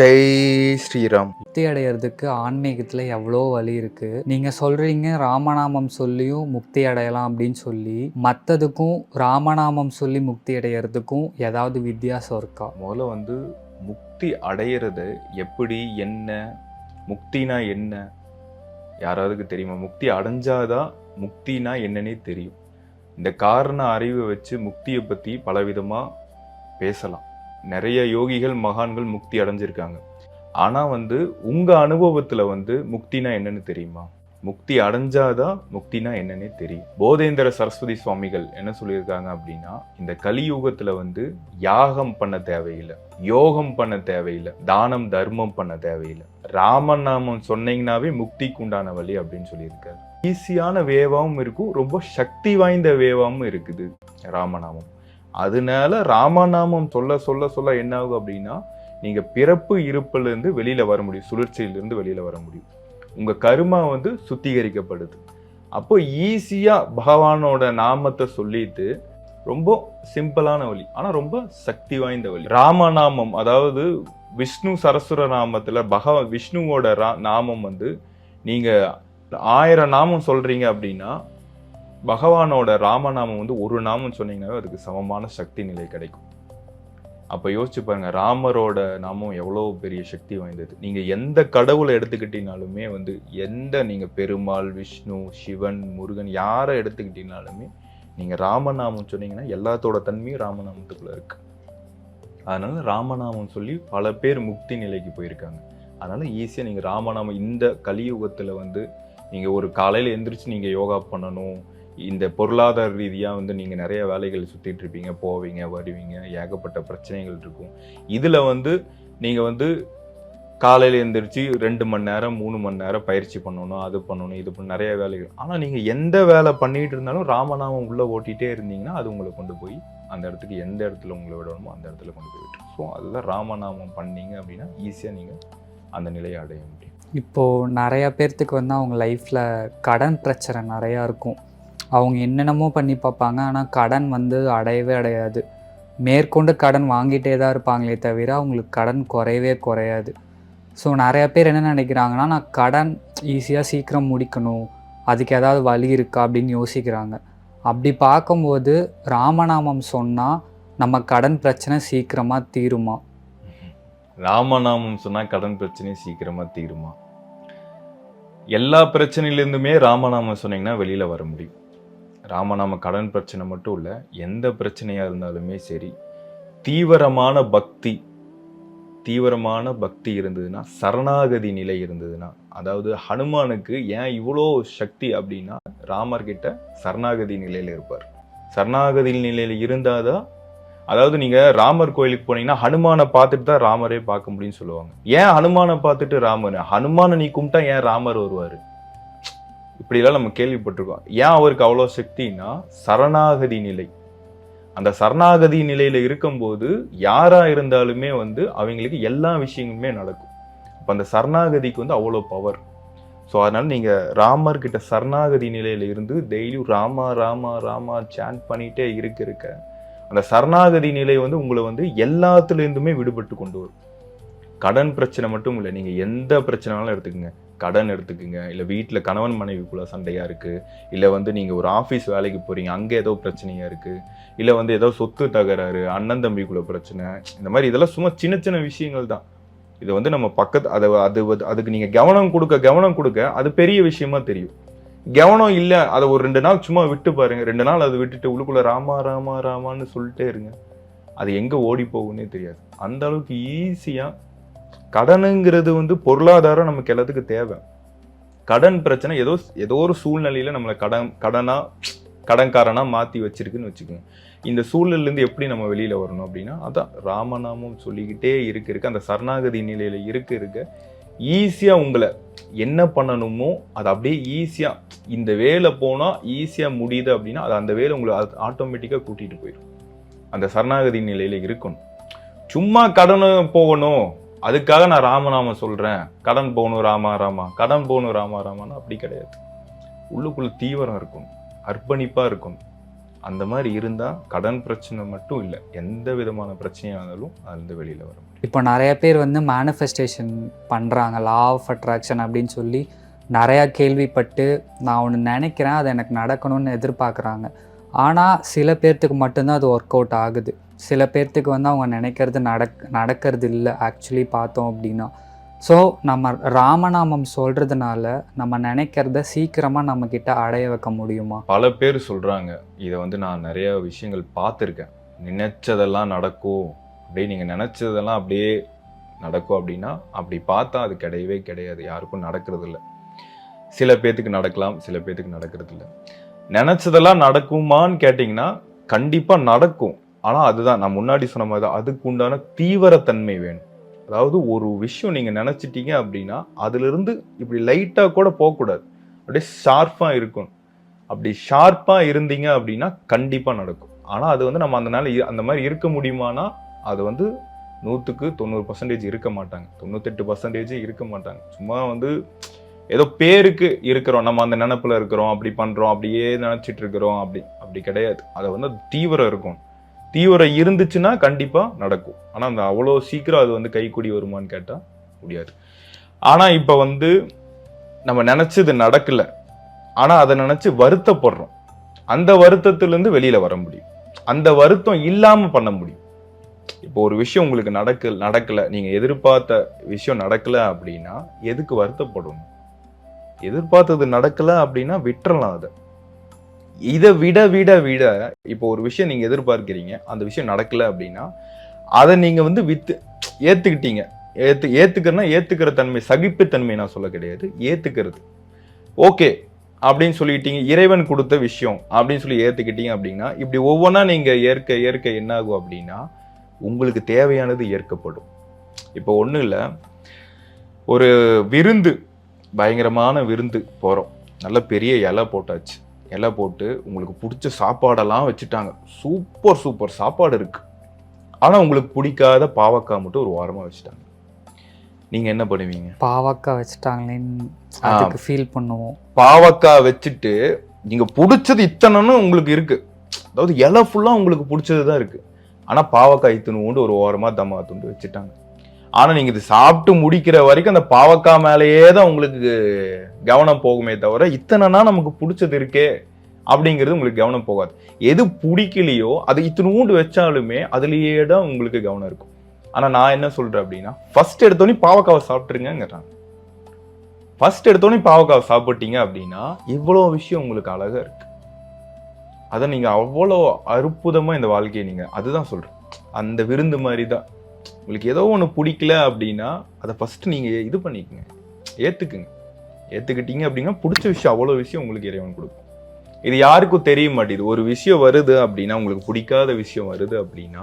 ஜெய் ஸ்ரீராம். முக்தி அடையிறதுக்கு ஆன்மீகத்தில் எவ்வளோ வழி இருக்குது நீங்கள் சொல்கிறீங்க ராமநாமம் சொல்லியும் முக்தி அடையலாம் அப்படின்னு சொல்லி. மற்றதுக்கும் ராமநாமம் சொல்லி முக்தி அடையிறதுக்கும் ஏதாவது வித்தியாசம் இருக்கா? முதல்ல வந்து முக்தி அடையிறது எப்படி என்ன முக்தினா என்ன? யாராவதுக்கு தெரியுமா? முக்தி அடைஞ்சாதான் முக்தினா என்னன்னே தெரியும். இந்த காரண அறிவை வச்சு முக்தியை பற்றி பலவிதமாக பேசலாம். நிறைய யோகிகள் மகான்கள் முக்தி அடைஞ்சிருக்காங்க. ஆனால் வந்து உங்கள் அனுபவத்தில் வந்து முக்தினா என்னன்னு தெரியுமா? முக்தி அடைஞ்சாதான் முக்தினா என்னன்னே தெரியும். போதேந்திர சரஸ்வதி சுவாமிகள் என்ன சொல்லியிருக்காங்க அப்படின்னா இந்த கலியுகத்தில் வந்து யாகம் பண்ண தேவையில்லை. யோகம் பண்ண தேவையில்லை. தானம் தர்மம் பண்ண தேவையில்லை. ராமநாமம் சொன்னீங்கன்னாவே முக்திக்கு உண்டான வழி அப்படின்னு சொல்லியிருக்காரு. ஈஸியான வேவாவும் இருக்கும். ரொம்ப சக்தி வாய்ந்த வேவாவும் இருக்குது ராமநாமம் அதனால ராமநாமம் சொல்ல சொல்ல சொல்ல என்ன ஆகும் அப்படின்னா நீங்க பிறப்பு இருப்புல வெளியில் வெளியில வர முடியும். சுழற்சியிலிருந்து வெளியில வர முடியும். உங்க கருமா வந்து சுத்திகரிக்கப்படுது. அப்போ ஈஸியா பகவானோட நாமத்தை சொல்லிட்டு ரொம்ப சிம்பிளான வழி. ஆனா ரொம்ப சக்தி வாய்ந்த வழி. ராமநாமம் அதாவது விஷ்ணு சரஸ்வர நாமத்துல பகவான் விஷ்ணுவோட ரா நாமம் வந்து நீங்க ஆயிரம் நாமம் சொல்றீங்க அப்படின்னா பகவானோட ராமநாமம் வந்து ஒரு நாமம் சொன்னீங்கன்னாவே அதுக்கு சமமான சக்தி நிலை கிடைக்கும். அப்போ யோசிச்சு பாருங்கள் ராமரோட நாமம் எவ்வளோ பெரிய சக்தி வாய்ந்தது. நீங்கள் எந்த கடவுளை எடுத்துக்கிட்டீங்கனாலுமே வந்து எந்த நீங்கள் பெருமாள் விஷ்ணு சிவன் முருகன் யாரை எடுத்துக்கிட்டீங்கனாலுமே நீங்கள் ராமநாமம் சொன்னீங்கன்னா எல்லாத்தோட தன்மையும் ராமநாமத்துக்குள்ளே இருக்கு. அதனால ராமநாமம் சொல்லி பல பேர் முக்தி நிலைக்கு போயிருக்காங்க. அதனால ஈஸியாக நீங்கள் ராமநாமம் இந்த கலியுகத்தில் வந்து நீங்கள் ஒரு காலையில் எந்திரிச்சு நீங்கள் யோகா பண்ணணும் இந்த பொருளாதார ரீதியாக வந்து நீங்கள் நிறைய வேலைகள் சுற்றிட்டு இருப்பீங்க போவீங்க வருவீங்க ஏகப்பட்ட பிரச்சனைகள் இருக்கும். இதில் வந்து நீங்கள் வந்து காலையில் எழுந்திரிச்சு ரெண்டு மணி நேரம் மூணு மணி நேரம் பயிற்சி பண்ணணும் அது பண்ணணும் இது பண்ண நிறைய வேலைகள். ஆனால் நீங்கள் எந்த வேலை பண்ணிகிட்டு இருந்தாலும் ராமநாமம் உள்ளே ஓட்டிகிட்டே இருந்தீங்கன்னா அது உங்களை கொண்டு போய் அந்த இடத்துக்கு எந்த இடத்துல உங்களை விடணுமோ அந்த இடத்துல கொண்டு போய் விட்டுரும். ஸோ அதுதான் ராமநாமம் பண்ணீங்க அப்படின்னா ஈஸியாக நீங்கள் அந்த நிலையை அடைய முடியும். இப்போது நிறையா பேர்த்துக்கு வந்து அவங்க லைஃப்பில் கடன் பிரச்சனை நிறையா இருக்கும். அவங்க என்னென்னமோ பண்ணி பார்ப்பாங்க. ஆனால் கடன் வந்து அடையவே அடையாது. மேற்கொண்டு கடன் வாங்கிட்டே தான் இருப்பாங்களே தவிர அவங்களுக்கு கடன் குறையவே குறையாது. ஸோ நிறையா பேர் என்ன நினைக்கிறாங்கன்னா நான் கடன் ஈஸியாக சீக்கிரம் முடிக்கணும். அதுக்கு ஏதாவது வழி இருக்கா அப்படின்னு யோசிக்கிறாங்க. அப்படி பார்க்கும்போது ராமநாமம் சொன்னால் நம்ம கடன் பிரச்சனை சீக்கிரமாக தீருமா? ராமநாமம் சொன்னால் கடன் பிரச்சனை சீக்கிரமாக தீருமா? எல்லா பிரச்சனையிலேருந்துமே ராமநாமம் சொன்னீங்கன்னா வெளியில் வர முடியும். ராமநாம கடன் பிரச்சனை மட்டும் இல்லை எந்த பிரச்சனையாக இருந்தாலுமே சரி தீவிரமான பக்தி தீவிரமான பக்தி இருந்ததுன்னா சரணாகதி நிலை இருந்ததுன்னா அதாவது ஹனுமானுக்கு ஏன் இவ்வளோ சக்தி அப்படின்னா ராமர்கிட்ட சரணாகதி நிலையில் இருப்பார். சரணாகதி நிலையில் இருந்தால் தான் அதாவது நீங்கள் ராமர் கோயிலுக்கு போனீங்கன்னா ஹனுமானை பார்த்துட்டு தான் ராமரே பார்க்க முடியும்னு சொல்லுவாங்க. ஏன் ஹனுமானை பார்த்துட்டு ராமர்? ஹனுமானை நீ கும்பிட்டா ஏன் ராமர் வருவார்? இப்படிலாம் நம்ம கேள்விப்பட்டிருக்கோம். ஏன் அவருக்கு அவ்வளோ சக்தின்னா சரணாகதி நிலை. அந்த சரணாகதி நிலையில் இருக்கும்போது யாரா இருந்தாலுமே வந்து அவங்களுக்கு எல்லா விஷயங்களுமே நடக்கும். அப்போ அந்த சரணாகதிக்கு வந்து அவ்வளோ பவர் ஸோ அதனால நீங்கள் ராமர் கிட்ட சரணாகதி நிலையில இருந்து டெய்லியும் ராமா ராமா ராமா சாண்ட் பண்ணிட்டே இருக்க இருக்க அந்த சரணாகதி நிலை வந்து உங்களை வந்து எல்லாத்துலேருந்துமே விடுபட்டு கொண்டு வரும். கடன் பிரச்சனை மட்டும் இல்லை நீங்கள் எந்த பிரச்சனைனாலும் எடுத்துக்கோங்க. கடன் எடுத்துக்கோங்க. இல்லை வீட்டில் கணவன் மனைவிக்குள்ளே சண்டையாக இருக்குது இல்லை வந்து நீங்கள் ஒரு ஆஃபீஸ் வேலைக்கு போகிறீங்க அங்கே ஏதோ பிரச்சனையாக இருக்குது இல்லை வந்து ஏதோ சொத்து தகராறு அண்ணன் தம்பிக்குள்ள பிரச்சனை. இந்த மாதிரி இதெல்லாம் சும்மா சின்ன சின்ன விஷயங்கள் தான். இது வந்து நம்ம பக்கத்து அதை அது அதுக்கு நீங்கள் கவனம் கொடுக்க கவனம் கொடுக்க அது பெரிய விஷயமா தெரியும். கவனம் இல்லை அதை ஒரு ரெண்டு நாள் சும்மா விட்டு பாருங்க. ரெண்டு நாள் அதை விட்டுட்டு உள்ளுக்குள்ள ராமா ராமா ராமான்னு சொல்லிட்டே இருங்க. அது எங்கே ஓடி போகும்னே தெரியாது. அந்த அளவுக்கு ஈஸியாக கடனுங்கிறது வந்து பொருளாதாரம் நமக்கு எல்லாத்துக்கும் தேவை. கடன் பிரச்சனை ஏதோ ஏதோ ஒரு சூழ்நிலையில நம்மளை கடன் கடனா கடன்காரனா மாத்தி வச்சிருக்குன்னு வச்சுக்கோங்க. இந்த சூழல்ல இருந்து எப்படி நம்ம வெளியில வரணும் அப்படின்னா அதான் ராமநாமம் சொல்லிக்கிட்டே இருக்க இருக்க அந்த சரணாகதி நிலையில இருக்க இருக்க ஈஸியா உங்களை என்ன பண்ணணுமோ அது அப்படியே ஈஸியா இந்த வேலை போனா ஈஸியா முடியுது அப்படின்னா அது அந்த வேலை உங்களை ஆட்டோமேட்டிக்கா கூட்டிட்டு போயிடும். அந்த சரணாகதி நிலையில இருக்கணும். சும்மா கடன் போகணும். அதுக்காக நான் ராமநாமம் சொல்கிறேன் கடன் போகணும் ராமா ராமா. கடன் போகணும் ராமா ராமான்னு அப்படி கிடையாது. உள்ளுக்குள்ள தீவிரம் இருக்கும் அர்ப்பணிப்பாக இருக்கும் அந்த மாதிரி இருந்தால் கடன் பிரச்சனை மட்டும் இல்லை. எந்த விதமான பிரச்சனையாக இருந்தாலும் அதுலேருந்து வெளியில் வர முடியும். இப்போ நிறைய பேர் வந்து மேனிஃபெஸ்டேஷன் பண்ணுறாங்க லா ஆஃப் அட்ராக்ஷன் அப்படின்னு சொல்லி நிறையா கேள்விப்பட்டு நான் ஒன்று நினைக்கிறேன். அது எனக்கு நடக்கணும்னு எதிர்பார்க்குறாங்க. ஆனால் சில பேர்த்துக்கு மட்டும்தான் அது ஒர்க் அவுட் ஆகுது. சில பேர்த்துக்கு வந்து அவங்க நினைக்கிறது நடக் நடக்கிறது இல்லை. ஆக்சுவலி பார்த்தோம் அப்படின்னா. ஸோ நம்ம ராமநாமம் சொல்கிறதுனால நம்ம நினைக்கிறத சீக்கிரமாக நம்மக்கிட்ட அடைய வைக்க முடியுமா? பல பேர் சொல்கிறாங்க இதை வந்து நான் நிறைய விஷயங்கள் பார்த்துருக்கேன். நினச்சதெல்லாம் நடக்கும். அப்படியே நீங்கள் நினச்சதெல்லாம் அப்படியே நடக்கும் அப்படின்னா அப்படி பார்த்தா அது கிடையவே கிடையாது. யாருக்கும் நடக்கிறது இல்லை. சில பேர்த்துக்கு நடக்கலாம் சில பேர்த்துக்கு நடக்கிறது இல்லை. நினச்சதெல்லாம் நடக்குமான்னு கேட்டிங்கன்னா கண்டிப்பாக நடக்கும். ஆனால் அதுதான் நான் முன்னாடி சொன்ன மாதிரி தான். அதுக்கு உண்டான தீவிரத்தன்மை வேணும். அதாவது ஒரு விஷயம் நீங்கள் நினச்சிட்டீங்க அப்படின்னா அதிலிருந்து இப்படி லைட்டாக கூட போகக்கூடாது. அப்படியே ஷார்ப்பாக இருக்கணும். அப்படி ஷார்ப்பாக இருந்தீங்க அப்படின்னா கண்டிப்பாக நடக்கும். ஆனால் அது வந்து நம்ம அந்த நாள் அந்த மாதிரி இருக்க முடியுமானா அது வந்து நூற்றுக்கு தொண்ணூறு பர்சன்டேஜ் இருக்க மாட்டாங்க. தொண்ணூத்தெட்டு பர்சன்டேஜ் இருக்க மாட்டாங்க. சும்மா வந்து ஏதோ பேருக்கு இருக்கிறோம். நம்ம அந்த நினப்பில் இருக்கிறோம். அப்படி பண்ணுறோம் அப்படியே நினச்சிட்டு இருக்கிறோம். அப்படி அப்படி கிடையாது. அதை வந்து தீவிரம் இருக்கும் தீவிரம் இருந்துச்சுன்னா கண்டிப்பாக நடக்கும். ஆனால் அந்த அவ்வளோ சீக்கிரம் அது வந்து கைக்கூடி வருமான்னு கேட்டால் முடியாது. ஆனால் இப்போ வந்து நம்ம நினச்சது நடக்கலை. ஆனால் அதை நினச்சி வருத்தப்படுறோம். அந்த வருத்தத்துலேருந்து வெளியில் வர முடியும். அந்த வருத்தம் இல்லாமல் பண்ண முடியும். இப்போ ஒரு விஷயம் உங்களுக்கு நடக்க நடக்கல. நீங்கள் எதிர்பார்த்த விஷயம் நடக்கலை அப்படின்னா எதுக்கு வருத்தப்படணும்? எதிர்பார்த்தது நடக்கல அப்படின்னா விட்டுறலாம் அதை. இதை விட விட விட இப்போ ஒரு விஷயம் நீங்கள் எதிர்பார்க்குறீங்க அந்த விஷயம் நடக்கல அப்படின்னா அதை நீங்கள் வந்து வித்து ஏற்றுக்கிட்டீங்க ஏற்று ஏற்றுக்கிறனா ஏற்றுக்கிற தன்மை சகிப்புத்தன்மை நான் சொல்ல கிடையாது. ஏற்றுக்கிறது ஓகே அப்படின்னு சொல்லிட்டீங்க இறைவன் கொடுத்த விஷயம் அப்படின்னு சொல்லி ஏற்றுக்கிட்டீங்க அப்படின்னா இப்படி ஒவ்வொன்றா நீங்கள் ஏற்க ஏற்க என்ன ஆகும் அப்படின்னா உங்களுக்கு தேவையானது ஏற்கப்படும். இப்போ ஒன்றும் இல்லை ஒரு விருந்து பயங்கரமான விருந்து போகிறோம் நல்ல பெரிய இலை போட்டாச்சு. இலை போட்டு உங்களுக்கு பிடிச்ச சாப்பாடெல்லாம் வச்சுட்டாங்க. சூப்பர் சூப்பர் சாப்பாடு இருக்கு. ஆனால் உங்களுக்கு பிடிக்காத பாவக்காய் மட்டும் ஒரு வாரமாக வச்சுட்டாங்க. நீங்கள் என்ன பண்ணுவீங்க? பாவக்காய் வச்சுட்டாங்களேன்னு அதுக்கு ஃபீல் பண்ணுவோம். பாவக்காய் வச்சுட்டு நீங்க பிடிச்சது இத்தனைன்னு உங்களுக்கு இருக்கு. அதாவது இலை ஃபுல்லா உங்களுக்கு பிடிச்சது தான் இருக்கு. ஆனா பாவக்காய் இத்தனூண்டு ஒரு ஓரமா தம்மா துண்டு வச்சுட்டாங்க. ஆனால் நீங்கள் இது சாப்பிட்டு முடிக்கிற வரைக்கும் அந்த பாவக்காய் மேலேயே தான் உங்களுக்கு கவனம் போகுமே தவிர இத்தனைனா நமக்கு பிடிச்சது இருக்கே அப்படிங்கிறது உங்களுக்கு கவனம் போகாது. எது பிடிக்கலையோ அது இத்தனூண்டு வச்சாலுமே அதுலேயே தான் உங்களுக்கு கவனம் இருக்கும். ஆனால் நான் என்ன சொல்கிறேன் அப்படின்னா ஃபர்ஸ்ட் எடுத்தோடனே பாவக்காவை சாப்பிட்ருங்கிறாங்க ஃபர்ஸ்ட் எடுத்தோடனே பாவக்காவை சாப்பிட்டீங்க அப்படின்னா இவ்வளோ விஷயம் உங்களுக்கு அழகாக இருக்கு. அதை நீங்கள் அவ்வளோ அற்புதமாக இந்த வாழ்க்கையை நீங்கள் அதுதான் சொல்கிறேன் அந்த விருந்து மாதிரி தான் உங்களுக்கு ஏதோ ஒன்று பிடிக்கல அப்படின்னா அதை ஃபஸ்ட்டு நீங்கள் இது பண்ணிக்கங்க. ஏற்றுக்குங்க ஏற்றுக்கிட்டீங்க அப்படின்னா பிடிச்ச விஷயம் அவ்வளோ விஷயம் உங்களுக்கு இறைவன் கொடுக்கும். இது யாருக்கும் தெரிய மாட்டேங்குது. ஒரு விஷயம் வருது அப்படின்னா உங்களுக்கு பிடிக்காத விஷயம் வருது அப்படின்னா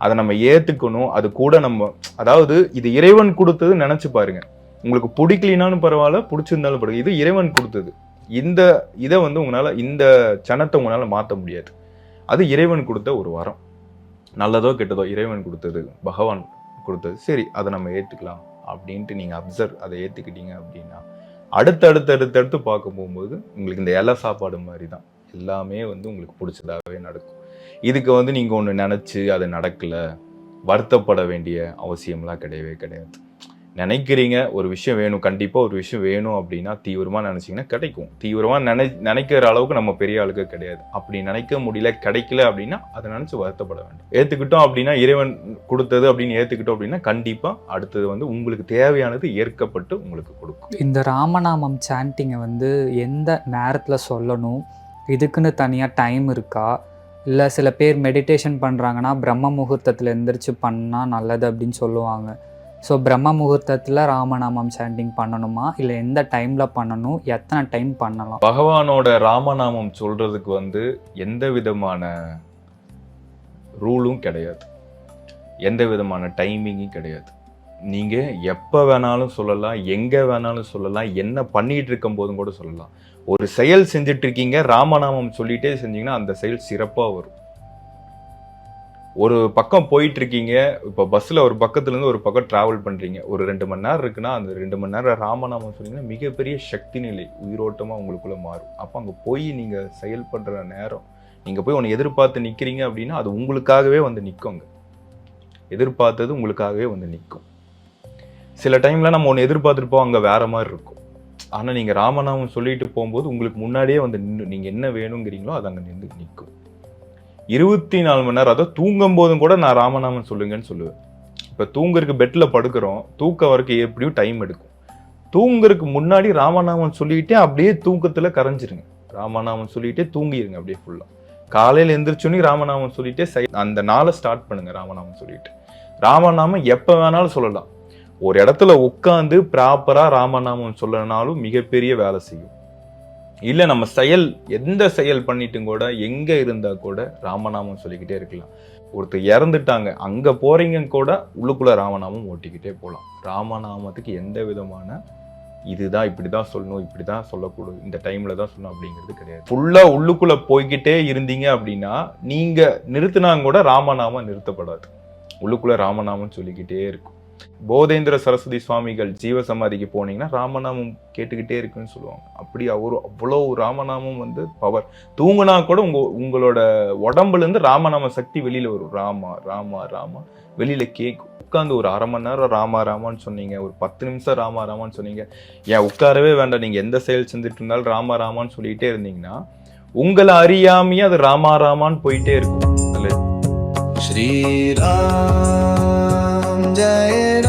அதை நம்ம ஏற்றுக்கணும் அது கூட நம்ம அதாவது இது இறைவன் கொடுத்தது நினச்சி பாருங்க. உங்களுக்கு பிடிக்கலினாலும் பரவாயில்ல பிடிச்சிருந்தாலும் பரவாயில்ல. இது இறைவன் கொடுத்தது. இந்த இதை வந்து உங்களால் இந்த சனத்தை உங்களால் மாற்ற முடியாது. அது இறைவன் கொடுத்த ஒரு வரம். நல்லதோ கெட்டதோ இறைவன் கொடுத்தது பகவான் கொடுத்தது. சரி அதை நம்ம ஏற்றுக்கலாம் அப்படின்ட்டு நீங்கள் அப்சர்வ் அதை ஏற்றுக்கிட்டீங்க அப்படின்னா அடுத்து அடுத்து அடுத்து அடுத்து பார்க்க போகும்போது உங்களுக்கு இந்த இலை சாப்பாடு மாதிரி தான் எல்லாமே வந்து உங்களுக்கு பிடிச்சதாகவே நடக்கும். இதுக்கு வந்து நீங்கள் ஒன்று நினச்சி அது நடக்கலை வருத்தப்பட வேண்டிய அவசியம்லாம் கிடையவே கிடையாது. நினைக்கிறீங்க ஒரு விஷயம் வேணும் கண்டிப்பாக ஒரு விஷயம் வேணும் அப்படின்னா தீவிரமாக நினச்சிங்கன்னா கிடைக்கும். தீவிரமாக நினை நினைக்கிற அளவுக்கு நம்ம பெரிய ஆளுக்கு கிடையாது. அப்படி நினைக்க முடியல கிடைக்கல அப்படின்னா அதை நினச்சி வருத்தப்பட வேண்டும். ஏற்றுக்கிட்டோம் அப்படின்னா இறைவன் கொடுத்தது அப்படின்னு ஏற்றுக்கிட்டோம் அப்படின்னா கண்டிப்பாக அடுத்தது வந்து உங்களுக்கு தேவையானது ஏற்கப்பட்டு உங்களுக்கு கொடுக்கும். இந்த ராமநாமம் சாண்டிங்கை வந்து எந்த நேரத்தில் சொல்லணும்? இதுக்குன்னு தனியாக டைம் இருக்கா? இல்லை சில பேர் மெடிடேஷன் பண்ணுறாங்கன்னா பிரம்ம முகூர்த்தத்தில் எந்திரிச்சு பண்ணால் நல்லது அப்படின்னு சொல்லுவாங்க. ஸோ பிரம்ம முகூர்த்தத்தில் ராமநாமம் சாண்டிங் பண்ணணுமா இல்லை எந்த டைமில் பண்ணணும் எத்தனை டைம் பண்ணலாம் பகவானோட ராமநாமம் சொல்கிறதுக்கு வந்து எந்த விதமான ரூலும் கிடையாது எந்த விதமான டைமிங்கும் கிடையாது நீங்கள் எப்போ வேணாலும் சொல்லலாம் எங்கே வேணாலும் சொல்லலாம் என்ன பண்ணிகிட்டு இருக்கும் போதும் கூட சொல்லலாம் ஒரு செயல் செஞ்சிட்ருக்கீங்க ராமநாமம் சொல்லிகிட்டே செஞ்சீங்கன்னா அந்த செயல் சிறப்பாக வரும் ஒரு பக்கம் போயிட்டு இருக்கீங்க இப்போ பஸ்ஸில் ஒரு பக்கத்துலேருந்து ஒரு பக்கம் டிராவல் பண்ணுறீங்க ஒரு ரெண்டு மணி நேரம் இருக்குன்னா அந்த ரெண்டு மணி நேரம் ராமநாமம் சொன்னீங்கன்னா மிகப்பெரிய சக்தி நிலை உயிரோட்டமாக உங்களுக்குள்ள மாறும். அப்போ அங்கே போய் நீங்கள் செயல்படுற நேரம் நீங்கள் போய் ஒன்று எதிர்பார்த்து நிற்கிறீங்க அப்படின்னா அது உங்களுக்காகவே வந்து நிற்குங்க எதிர்பார்த்தது உங்களுக்காகவே வந்து நிற்கும் சில டைமில் நம்ம ஒன்று எதிர்பார்த்துருப்போம் அங்கே வேறு மாதிரி இருக்கும். ஆனால் நீங்கள் ராமநாமம் சொல்லிட்டு போகும்போது உங்களுக்கு முன்னாடியே வந்து நின்று நீங்கள் என்ன வேணுங்கிறீங்களோ அது அங்கே நின்று நிற்கும் இருபத்தி நாலு மணி நேரம் அதாவது தூங்கும் போதும் கூட நான் ராமநாமன் சொல்லுங்கன்னு சொல்லுவேன். இப்போ தூங்குறதுக்கு பெட்டில் படுக்கிறோம் தூக்கம் வரைக்கும் எப்படியும் டைம் எடுக்கும். தூங்குறதுக்கு முன்னாடி ராமநாமன் சொல்லிக்கிட்டே அப்படியே தூக்கத்தில் கரைஞ்சிருங்க. ராமநாமன் சொல்லிட்டே தூங்கிடுங்க அப்படியே ஃபுல்லாக காலையில் எந்திரிச்சோன்னே ராமநாமம் சொல்லிட்டே சை- அந்த நாளை ஸ்டார்ட் பண்ணுங்க ராமநாமம் சொல்லிட்டு. ராமநாமம் எப்போ வேணாலும் சொல்லலாம். ஒரு இடத்துல உட்காந்து ப்ராப்பராக ராமநாமம் சொல்லனாலும் மிகப்பெரிய வேலை செய்யும். இல்லை நம்ம செயல் எந்த செயல் பண்ணிட்டும் கூட எங்கே இருந்தால் கூட ராமநாமம் சொல்லிக்கிட்டே இருக்கலாம். ஒருத்தர் இறந்துட்டாங்க அங்கே போகிறீங்க கூட உள்ளுக்குள்ளே ராமநாமம் ஓட்டிக்கிட்டே போகலாம் ராமநாமத்துக்கு எந்த விதமான இதுதான் இப்படிதான் சொல்லணும் இப்படி தான் சொல்லக்கூடாது இந்த டைமில் தான் சொல்லணும் அப்படிங்கிறது கிடையாது. ஃபுல்லாக உள்ளுக்குள்ளே போய்கிட்டே இருந்தீங்க அப்படின்னா நீங்கள் நிறுத்தினாங்க கூட ராமநாமம் நிறுத்தப்படாது. உள்ளுக்குள்ளே ராமநாமம் சொல்லிக்கிட்டே இருக்கும். போதேந்திர சரஸ்வதி சுவாமிகள் ஜீவசமாதிக்கு போனீங்கன்னா ராமநாமம் கேட்டுக்கிட்டே இருக்குன்னு சொல்லுவாங்க. அப்படி அவரு அவ்வளோ ராமநாமம் வந்து பவர் தூங்குனா கூட உங்க உங்களோட உடம்புல இருந்து ராமநாம சக்தி வெளியில வரும். ராமா ராமா ராமா. வெளியில கேட்கும் உட்காந்து ஒரு அரை மணி நேரம் ராமா ராமான்னு சொன்னீங்க. ஒரு பத்து நிமிஷம் ராமா ராமான்னு சொன்னீங்க. ஏன் உட்காரவே வேண்டாம். நீங்க எந்த செயல் செஞ்சுட்டு இருந்தாலும் ராமா ராமான்னு சொல்லிகிட்டே இருந்தீங்கன்னா உங்களை அறியாமையே அது ராமா ராமான்னு போயிட்டே இருக்கும். நல்லது dying